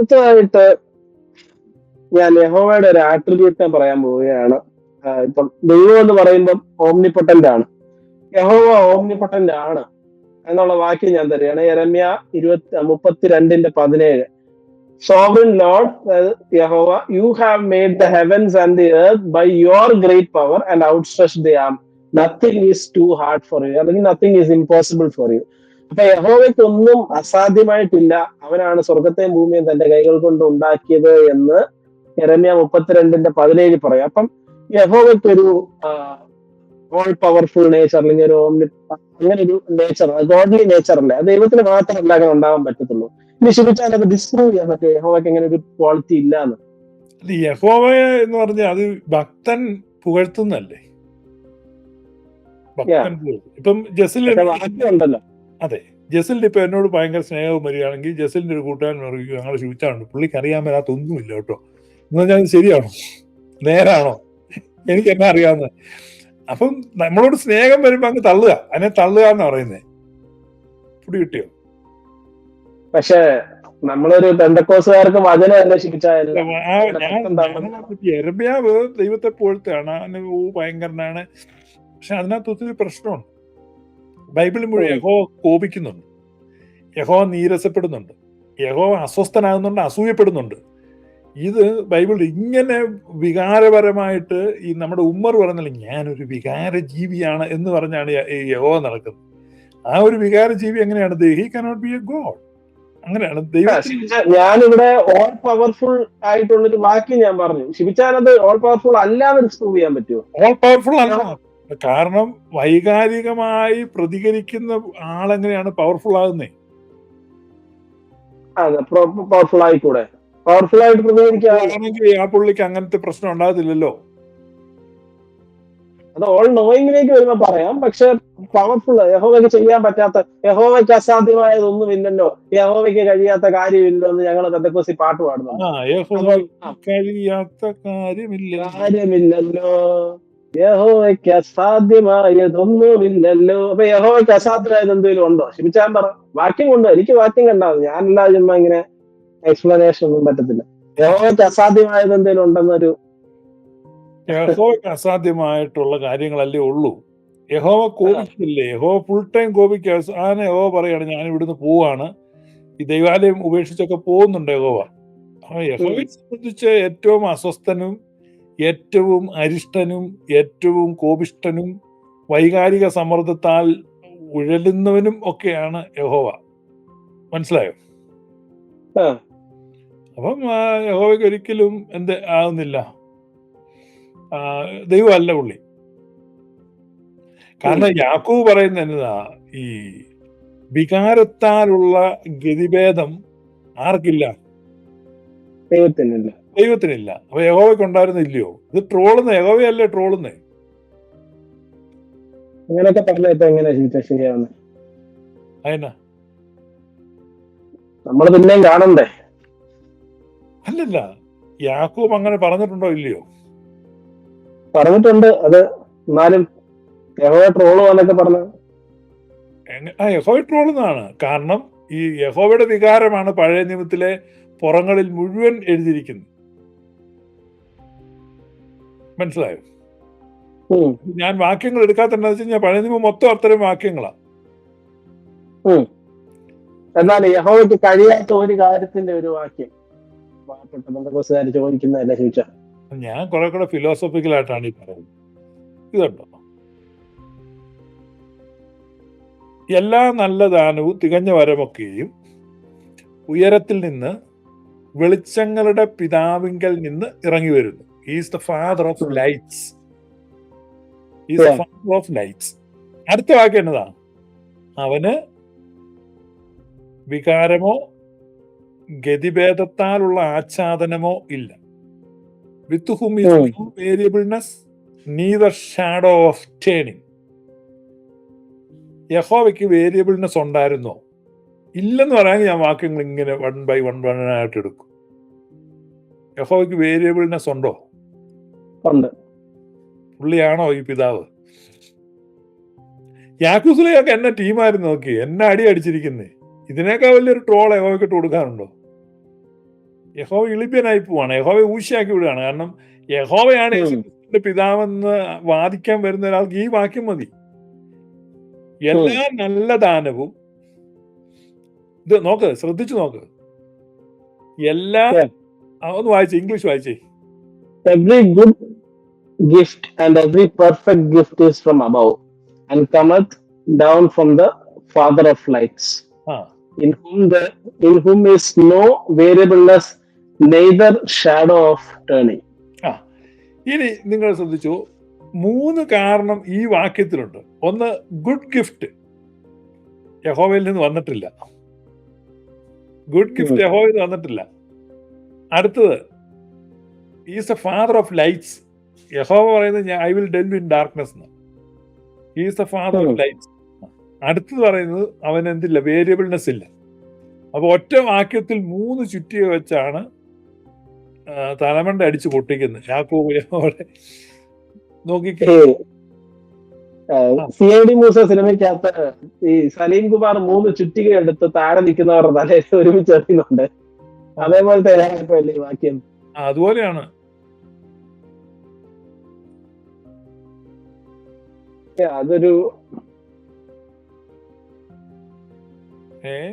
അടുത്തതായിട്ട് ഞാൻ യഹോവയുടെ ഒരു ആട്രിബ്യൂട്ട് പറയാൻ പോവുകയാണ്. ഇപ്പം ദൈവം എന്ന് പറയുമ്പം ഓംനിപ്പൊട്ടന്റ് ആണ്. യഹോവ ഓംനിപ്പൊട്ടന്റ് ആണ് എന്നുള്ള വാക്യം ഞാൻ തരികയാണ്. എരമ്യ ഇരുപത്തി മുപ്പത്തിരണ്ടിന്റെ പതിനേഴ്. Sovereign lord Jehovah you have made the heavens and the earth by your great power and out stretch the arm nothing is too hard for you അല്ലെങ്കിൽ nothing is impossible for you അപ്പൊ യഹോവയ്ക്കൊന്നും അസാധ്യമായിട്ടില്ല. അവനാണ് സ്വർഗത്തെയും ഭൂമിയും തന്റെ കൈകൾ കൊണ്ട് ഉണ്ടാക്കിയത് എന്ന് എരമ്യ മുപ്പത്തിരണ്ടിന്റെ പതിനേഴ് പറയും. അപ്പം യഹോവയ്ക്കൊരു ഓൾ പവർഫുൾ നേച്ചർ അല്ലെങ്കിൽ ഒരു അങ്ങനെ ഒരു നേച്ചർ ഗോഡ്ലി നേച്ചർ അല്ലേ? അത് ദൈവത്തിന് മാത്രമല്ല അങ്ങനെ ഉണ്ടാവാൻ പറ്റത്തുള്ളൂ. ഇനി ശിവിച്ചാൽ അത് ഡിസ്പ്രൂവ് ചെയ്യാൻ പറ്റും യഹോവയ്ക്ക് അങ്ങനെ ഒരു ക്വാളിറ്റി ഇല്ല എന്ന് യഹോവ എന്ന് പറഞ്ഞാൽ അത് ഭക്തൻ പുകഴ്ത്തുന്നല്ലേ ഭക്തൻ. ഇപ്പം ജസിൽ ഉണ്ടല്ലോ. അതെ ജസിലിന്റെ ഇപ്പൊ എന്നോട് ഭയങ്കര സ്നേഹവും വരികയാണെങ്കിൽ ജസിലിന്റെ ഒരു കൂട്ടുകാരൻ പറയും ഞങ്ങൾ ചോദിച്ചാണ് പുള്ളിക്ക് അറിയാൻ മേലാത്ത ഒന്നുമില്ല കേട്ടോ. എന്ന് പറഞ്ഞാൽ ശരിയാണോ? നേരാണോ? എനിക്ക് എന്നെ അറിയാവുന്ന? അപ്പം നമ്മളോട് സ്നേഹം വരുമ്പോൾ അങ്ങ് തള്ളുക. അതിനെ തള്ളുക എന്ന് പറയുന്നത് പുടി കിട്ടിയോ? പക്ഷെ നമ്മളൊരു ബന്ധക്കോസുകാർക്ക് വചനം എരമ്യാവ് ദൈവത്തെ പോലത്തെയാണ് ഭയങ്കരനാണ്. പക്ഷെ അതിനകത്ത് ഒത്തിരി പ്രശ്നമുണ്ട്. ബൈബിൾ മുഴുവൻ യഹോ കോപിക്കുന്നുണ്ട്. യഹോ നീരസപ്പെടുന്നുണ്ട്. യഹോ അസ്വസ്ഥനാകുന്നുണ്ട് അസൂയപ്പെടുന്നുണ്ട്. ഇത് ബൈബിൾ ഇങ്ങനെ വികാരപരമായിട്ട് ഈ നമ്മുടെ ഉമ്മർ പറഞ്ഞില്ല ഞാനൊരു വികാര ജീവിയാണ് എന്ന് പറഞ്ഞാണ് ഈ യഹോ നടക്കുന്നത്. ആ ഒരു വികാര ജീവി എങ്ങനെയാണ് he cannot be a god അങ്ങനെയാണ് ഞാനിവിടെ ഓൾ പവർഫുൾ ആയിട്ടുള്ളൊരു വാക്യം ഞാൻ പറഞ്ഞു. ശിവിച്ചാനത് ഓൾ പവർഫുൾ അല്ലാതെ പ്രൂവ് ചെയ്യാൻ പറ്റുമോ? ഓൾ പവർഫുൾ അല്ല. കാരണം വൈകാരികമായി പ്രതികരിക്കുന്ന ആളെങ്ങനെയാണ് പവർഫുൾ ആകുന്നത് അതെ പവർഫുൾ ആയിക്കൂടെ? പവർഫുൾ ആയിട്ട് പ്രതികരിക്കാൻ ആണെങ്കിൽ ആ പുള്ളിക്ക് അങ്ങനത്തെ പ്രശ്നം ഉണ്ടാകത്തില്ലല്ലോ? അത് ഓൾ നോയിങ്ങിലേക്ക് വരുമ്പോ പറയാം. പക്ഷെ പവർഫുൾ യഹോവയ്ക്ക് ചെയ്യാൻ പറ്റാത്ത യഹോവയ്ക്ക് അസാധ്യമായതൊന്നും ഇല്ലല്ലോ യഹോവയ്ക്ക് കഴിയാത്ത കാര്യമില്ലോ എന്ന് ഞങ്ങൾ കഥക്കോസി പാട്ട് പാടുന്നു കാര്യമില്ലല്ലോ. യഹോവയ്ക്ക് അസാധ്യമായതൊന്നുമില്ലല്ലോ അപ്പൊ യഹോയ്ക്ക് അസാധ്യമായത് എന്തെങ്കിലും ഉണ്ടോ? ശിമിച്ചാൻ പറ. വാക്യം കൊണ്ടോ? എനിക്ക് വാക്യം കണ്ടാൽ ഞാൻ ഞാനല്ല ചുമ്മാ ഇങ്ങനെ എക്സ്പ്ലനേഷൻ ഒന്നും പറ്റത്തില്ല. യഹോയ്ക്ക് അസാധ്യമായത് എന്തെങ്കിലും ഉണ്ടെന്നൊരു യഹോവയ്ക്ക് അസാധ്യമായിട്ടുള്ള കാര്യങ്ങളല്ലേ ഉള്ളൂ. യഹോവ കോപിക്കില്ലേ യഹോവ ഫുൾ ടൈം കോപിക്കുക. അവസാനം യഹോവ പറയാണ് ഞാൻ ഇവിടുന്ന് പോവാണ്. ഈ ദൈവാലയം ഉപേക്ഷിച്ചൊക്കെ പോകുന്നുണ്ട് യഹോവ. യഹോവയെ സംബന്ധിച്ച് ഏറ്റവും അസ്വസ്ഥനും ഏറ്റവും അരിഷ്ടനും ഏറ്റവും കോപിഷ്ടനും വൈകാരിക സമ്മർദ്ദത്താൽ ഉഴലുന്നവനും ഒക്കെയാണ് യഹോവ. മനസ്സിലായോ. അപ്പം യഹോവയ്ക്ക് ഒരിക്കലും എന്ത് ആകുന്നില്ല ആ, ദൈവമല്ല പുള്ളി. കാരണം യാക്കോവ് പറയുന്ന എന്നതാ ഈ വികാരത്താലുള്ള ഗതിഭേദം ആർക്കില്ല? ദൈവത്തിനില്ല. ദൈവത്തിനില്ല. അപ്പൊ യഹോവയ്ക്ക് ഉണ്ടായിരുന്നില്ലയോ ഇത് ട്രോളുന്ന യഹോവയല്ലേ ട്രോളുന്നേ? അങ്ങനെയൊക്കെ പറഞ്ഞിട്ട് എങ്ങനെ ശരിയാ ശരിയാവുന്നത് അതിനാ നമ്മൾ പിന്നെയും കാണണ്ടേ? അല്ലല്ല യാക്കൂബ് അങ്ങനെ പറഞ്ഞിട്ടുണ്ടോ ഇല്ലയോ? പറഞ്ഞിട്ടുണ്ട്. അത് എന്നാലും യഹോവ ട്രോൾ എന്നൊക്കെ പറഞ്ഞു ആ യഹോവ ട്രോളുന്നതാണ്. കാരണം ഈ യഹോവയുടെ വികാരമാണ് പഴയ നിയമത്തിലെ പുറങ്ങളിൽ മുഴുവൻ എഴുതിയിരിക്കുന്നത്. മനസ്സിലായോ? ഞാൻ വാക്യങ്ങൾ എടുക്കാത്തതെന്ന് വെച്ച് കഴിഞ്ഞാൽ പഴയ നിയമം മൊത്തം അത്തരം വാക്യങ്ങളാ. ഉം. എന്നാൽ യഹോവയ്ക്ക് കഴിയാത്ത ഒരു കാര്യത്തിന്റെ ഒരു വാക്യം ചോദിക്കുന്നതല്ല ചോദിച്ചാ ഞാൻ കുറെ കൂടെ ഫിലോസഫിക്കലായിട്ടാണ് ഈ പറയുന്നത്. ഇതുണ്ടോ? എല്ലാ നല്ല ദാനവും തികഞ്ഞ വരമൊക്കെയും ഉയരത്തിൽ നിന്ന് വെളിച്ചങ്ങളുടെ പിതാവിങ്കൽ നിന്ന് ഇറങ്ങി വരുന്നു. Is the father of lights is the. Father of lights അടുത്ത വാക്യം എന്നതാ? അവന് വികാരമോ ഗതിഭേദത്താലുള്ള ആച്ഛാദനമോ ഇല്ല. With hmm um. Variableness neither shadow of turning യഹോവയ്ക്ക് വേരിയബിൾനെസ് ഉണ്ടായിരുന്നോ? ഇല്ലെന്ന് പറയാൻ ഞാൻ വാക്യങ്ങൾ ഇങ്ങനെ വൺ ബൈ വൺ വൺ ആയിട്ട് എടുക്കും. യഹോവയ്ക്ക് വേരിയബിൾനെസ് ഉണ്ടോ? ഉണ്ട്. പുള്ളിയാണോ ഈ പിതാവ്? യാക്കൂസിലെയൊക്കെ എന്നെ ടീമായിരുന്നു നോക്കി. എന്നെ അടി അടിച്ചിരിക്കുന്നേ. ഇതിനേക്കാൾ വലിയൊരു ട്രോൾ യഹോവയ്ക്കിട്ട് കൊടുക്കാനുണ്ടോ യഹോവ ഇളിപ്യനായി പോവാണ്. യഹോവയെ ഊശിയാക്കി വിടുകയാണ്. കാരണം യഹോവയാണ്. യേശുക്രിസ്തുവിന്റെ പിതാവെന്ന് വാദിക്കാൻ വരുന്ന ഒരാൾക്ക് ഈ വാക്യം മതി. എല്ലാ നല്ല ദാനവും ഇത് നോക്ക് ശ്രദ്ധിച്ചു നോക്ക്. എല്ലാ ഒന്ന് വായിച്ചേ ഇംഗ്ലീഷ് വായിച്ചേ. Every good gift and every perfect gift is from above and cometh down from the Father of lights, huh. in whom the in whom is no variableness, neither shadow of turning. ആ ഇനി നിങ്ങൾ ശ്രദ്ധിച്ചു മൂന്ന് കാരണം ഈ വാക്യത്തിലുണ്ട് ഒന്ന് good gift യഹോവയിൽ നിന്ന് വന്നിട്ടില്ല ഗുഡ് ഗിഫ്റ്റ്. യഹോവയിൽ വന്നിട്ടില്ല അടുത്തത് is a father of lights യഹോവ പറയുന്നത് ഞാൻ I will delve in darkness is a father of lights അടുത്തത് പറയുന്നത് അവൻ എന്തില്ല? വേരിയബിൾനെസ് ഇല്ല. അപ്പോൾ ഒറ്റ വാക്യത്തിൽ മൂന്ന് ചുറ്റിയെ വെച്ചാണ് തലമണ്ട അടിച്ച് പൊട്ടിക്കുന്നത്. യാക്കോബിലെ അവിടെ നോക്കിക്കേ. സി ഐ ഡി മൂസ സിനിമയ്ക്കകത്ത് ഈ സലീം കുമാർ മൂന്ന് ചുറ്റിക എടുത്ത് താഴെ നിൽക്കുന്നവരുടെ തലയിൽ ഒരുമിച്ച് എറിയുന്നുണ്ട്. അതേപോലത്തെ തന്നെ വാക്യം അതുപോലെയാണ്. അതൊരു ഏ?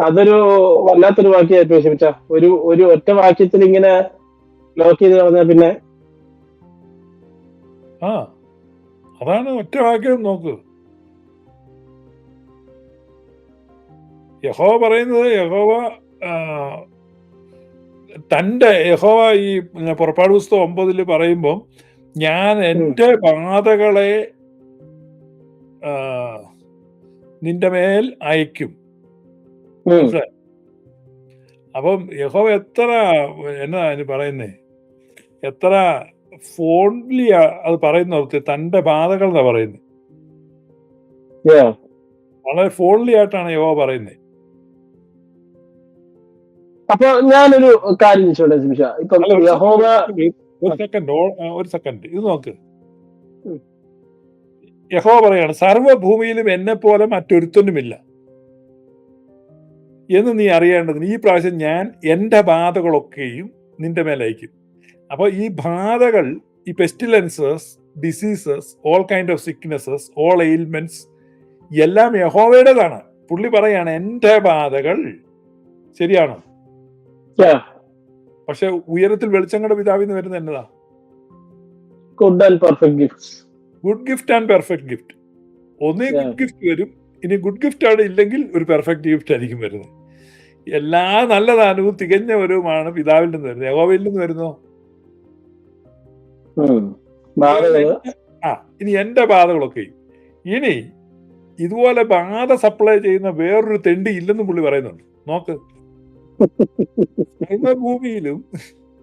അതൊരു വല്ലാത്തൊരു വാക്യായിട്ട് വിഷമിച്ച ഒരു ഒരു ഒറ്റ വാക്യത്തിൽ ഇങ്ങനെ ലോക്ക് ചെയ്ത് കളഞ്ഞാൽ പിന്നെ ആ അതാണ് ഒറ്റ വാക്യം നോക്ക്. യഹോവ പറയുന്നത് യഹോവ ആ, തന്റെ യഹോവ ഈ പുറപ്പാട് പുസ്തകം ഒമ്പതിൽ പറയുമ്പോൾ ഞാൻ എന്റെ ബാധകളെ നിന്റെ മേൽ അയക്കും. അപ്പം യഹോവ എത്ര എന്നാ അതിന് പറയുന്നേ? എത്ര ഫോൺലി അത് പറയുന്ന തന്റെ ബാധകൾ എന്നാ പറയുന്നത്. വളരെ ഫോൺലി ആയിട്ടാണ് യഹോവ പറയുന്നത് അപ്പൊ ഞാനൊരു കാര്യം ചോദിച്ചോട്ടെ ഇപ്പൊ യഹോവ ഒരു സെക്കൻഡ് ഒരു സെക്കൻഡ് ഇത് നോക്ക്. യഹോ പറയാണ് സർവഭൂമിയിലും എന്നെ പോലെ മറ്റൊരുത്തനുമില്ല. എന്ന് നീ അറിയേണ്ടതിന് ഈ പ്രാവശ്യം ഞാൻ എന്റെ ബാധകളൊക്കെയും നിന്റെ മേലെ അയക്കും. അപ്പോൾ ഈ ബാധകൾ ഈ pestilences diseases all kind of sicknesses all ailments എല്ലാം യഹോവയുടേതാണ്. പുള്ളി പറയാണ് എന്റെ ബാധകൾ ശരിയാണ്. പക്ഷെ ഉയരത്തിൽ വെളിച്ചങ്ങളുടെ പിതാവിന്ന് നിന്ന് വരുന്ന എന്നതാ? Good and perfect gift good gift and perfect gift ഒന്നേ ഗുഡ് ഗിഫ്റ്റ് വരും ഇനി ഗുഡ് ഗിഫ്റ്റ് ആണ് ഇല്ലെങ്കിൽ ഒരു പെർഫെക്റ്റ് ഗിഫ്റ്റ് ആയിരിക്കും വരുന്നത്. എല്ലാ നല്ല ദാനവും തികഞ്ഞവരുമാണ് പിതാവിൽ നിന്ന് വരുന്നത്. യഹോവയിൽ നിന്ന് വരുന്നോ? ആ ഇനി എന്റെ ബാധകളൊക്കെ. ഇനി ഇതുപോലെ ബാധ സപ്ലൈ ചെയ്യുന്ന വേറൊരു തെണ്ടി ഇല്ലെന്നും പുള്ളി പറയുന്നുണ്ട്. നോക്ക്. ഭൂമിയിലും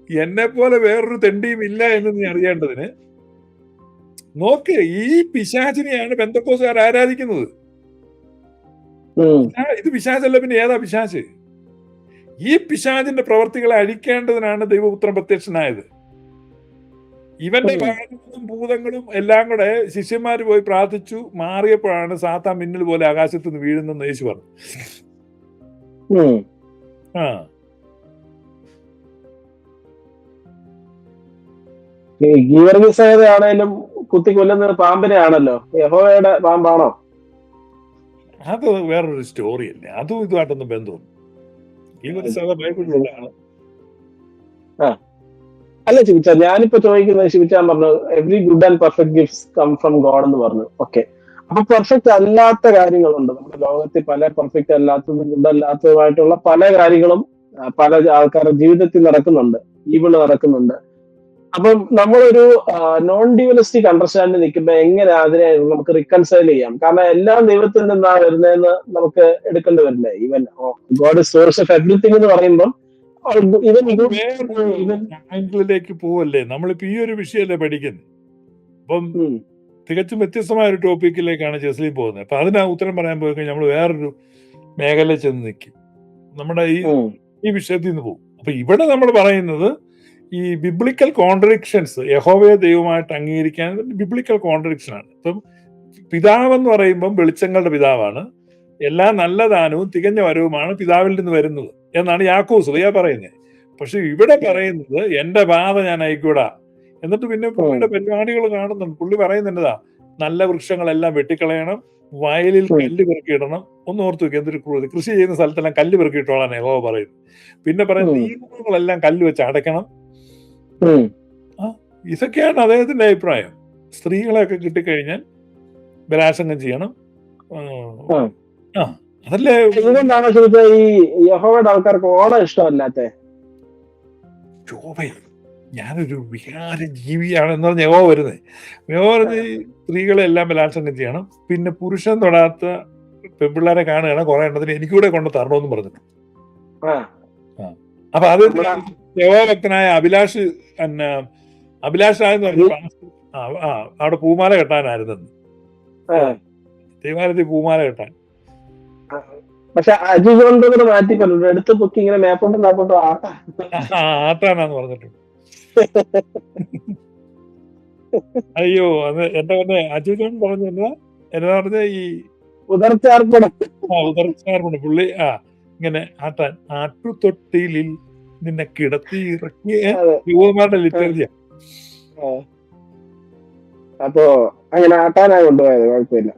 എന്നെ പോലെ വേറൊരു തെണ്ടിയും ഇല്ല എന്ന് നീ അറിയേണ്ടതിന് നോക്ക് ഈ പിശാചിനെയാണ് ബന്ധക്കോസുകാർ ആരാധിക്കുന്നത്. ഇത് പിശാചല്ല പിന്നെ ഏതാ പിശാച്? ഈ പിശാചിന്റെ പ്രവർത്തികളെ അഴിക്കേണ്ടതിനാണ് ദൈവപുത്രൻ പ്രത്യക്ഷനായത്. ഇവന്റെ. ഭാഗങ്ങളും ഭൂതങ്ങളും എല്ലാം കൂടെ ശിഷ്യന്മാർ പോയി പ്രാർത്ഥിച്ചു. മാറിയപ്പോഴാണ് സാത്താൻ മിന്നൽ പോലെ ആകാശത്ത് നിന്ന് വീഴുന്നെന്ന് യേശു പറഞ്ഞു. ഈ ഗീവർഗീസേതയാണേലും കുത്തി കൊല്ലുന്നത് പാമ്പിനെ ആണല്ലോ യഹോവയുടെ പാമ്പാണോ? അത് വേറൊരു സ്റ്റോറി അല്ലേ. അതും ഇതുമായിട്ടൊന്നും ഒരു ആ. അല്ല ശിവിച്ച ഞാനിപ്പോ ചോദിക്കുന്നത് ശിവിച്ചാൻ പറഞ്ഞു every good and perfect gifts come from God എന്ന് പറഞ്ഞു. ഓക്കെ അപ്പൊ പെർഫെക്റ്റ് അല്ലാത്ത കാര്യങ്ങളുണ്ട്. നമ്മുടെ ലോകത്തിൽ പല പെർഫെക്റ്റ് അല്ലാത്തതും ഗുണ്ടല്ലാത്തതുമായിട്ടുള്ള പല കാര്യങ്ങളും പല ആൾക്കാരുടെ ജീവിതത്തിൽ നടക്കുന്നുണ്ട്. ഈവിൾ നടക്കുന്നുണ്ട്. അപ്പം നമ്മളൊരു നോൺ ഡ്യൂവലിസ്റ്റിക് അണ്ടർസ്റ്റാൻഡിൽ നിൽക്കുമ്പോൾ എങ്ങനെ അതിനെ നമുക്ക് റിക്കൺസൈൽ ചെയ്യാം? കാരണം എല്ലാം ദൈവത്തിൽ നിന്നാണ് വരുന്നതെന്ന് നമുക്ക് എടുക്കേണ്ടി വരില്ലേ? Even God source of everything എന്ന് പറയുമ്പോൾ ഇവൻ പോവല്ലേ? നമ്മളിപ്പോ ഈ ഒരു വിഷയമല്ലേ പഠിക്കുന്നത് അപ്പം തികച്ചും വ്യത്യസ്തമായ ഒരു ടോപ്പിക്കിലേക്കാണ് ജസ്ലി പോകുന്നത്. അപ്പൊ അതിന് ഉത്തരം പറയാൻ പോയി കഴിഞ്ഞാൽ നമ്മൾ വേറൊരു മേഖല ചെന്ന് നിൽക്കും നമ്മുടെ ഈ ഈ വിഷയത്തിൽ നിന്ന് പോകും. അപ്പൊ ഇവിടെ നമ്മൾ പറയുന്നത് ഈ ബിബ്ലിക്കൽ കോൺട്രഡിക്ഷൻസ് യഹോവയെ ദൈവമായിട്ട് അംഗീകരിക്കാൻ ബിബ്ലിക്കൽ കോൺട്രഡിക്ഷൻ ആണ്. ഇപ്പം പിതാവ് എന്ന് പറയുമ്പം വെളിച്ചങ്ങളുടെ പിതാവാണ്. എല്ലാ നല്ല ദാനവും തികഞ്ഞ വരവുമാണ് പിതാവിൽ നിന്ന് വരുന്നത് എന്നാണ് യാക്കോസ് പറയുന്നത് പക്ഷെ ഇവിടെ പറയുന്നത് എന്റെ ബാധ ഞാൻ അയക്കൂടാ. എന്നിട്ട് പിന്നെ പുള്ളിയുടെ പരിപാടികൾ കാണുന്നുണ്ട്. പുള്ളി പറയുന്നുണ്ടതാ നല്ല വൃക്ഷങ്ങളെല്ലാം വെട്ടിക്കളയണം വയലിൽ. കല്ല് പെറുക്കിയിടണം. ഒന്ന് ഓർത്ത് വെക്കുക എന്തൊരു ക്രൂരത. കൃഷി ചെയ്യുന്ന സ്ഥലത്തെല്ലാം കല്ല് പെറുക്കിയിട്ടോളാണ് യഹോവ പറയുന്നത്. പിന്നെ പറയുന്നത് ഈ കല്ല് വെച്ച് അടയ്ക്കണം. ഇതൊക്കെയാണ് അദ്ദേഹത്തിന്റെ അഭിപ്രായം. സ്ത്രീകളെയൊക്കെ കിട്ടിക്കഴിഞ്ഞാൽ ബലാത്സംഗം ചെയ്യണം. ആ, അതല്ലേ എന്തുകൊണ്ടാണ് ഈ യഹോവയുടെ ആൾക്കാർക്ക് ഓണം ഇഷ്ടമല്ലാത്തേ? ശോഭ ഞാനൊരു വികാര ജീവിയാണെന്ന് പറഞ്ഞ യഹോ വരുന്നത് യഹോ പറഞ്ഞ് ഈ സ്ത്രീകളെ എല്ലാം ബലാത്സംഗം ചെയ്യണം. പിന്നെ പുരുഷൻ തൊടാത്ത പെൺപിള്ളേരെ കാണുകയാണ് കുറെ എണ്ണത്തിന് എനിക്കൂടെ കൊണ്ട് തരണമെന്ന് പറഞ്ഞിട്ടുണ്ട്. ആ. അപ്പൊ അത് ദേവോഭക്തനായ അഭിലാഷ് പിന്നെ അഭിലാഷ് ആയെന്ന് പറഞ്ഞു ആ അവിടെ പൂമാല കെട്ടാനായിരുന്നു ആ. ദേവാലയത്തിൽ പൂമാല കെട്ടാൻ. പക്ഷെ അജു ജോൺ മാറ്റി പറഞ്ഞു എടുത്ത് പൊക്കി ഇങ്ങനെ മേപ്പോട്ടും താപ്പോട്ടും ആട്ടാ ആ, ആട്ടാനാന്ന് പറഞ്ഞിട്ടുണ്ട്. അയ്യോ അത് എന്റെ പറഞ്ഞ അജുജൻ പറഞ്ഞു എന്നാ? പറഞ്ഞ ഈ ഉദർച്ചാർപ്പണം ആ ഉദർച്ചാർപ്പണം പുള്ളി ആ ഇങ്ങനെ ആട്ടാൻ ആട്ടുതൊട്ടിലിൽ നിന്നെ കിടത്തി ഇറക്കി അതെ. യുവമാരുടെ ലിറ്റർജിയ അപ്പോ അങ്ങനെ ആട്ടാനായി കൊണ്ടുപോയത് കുഴപ്പമില്ല.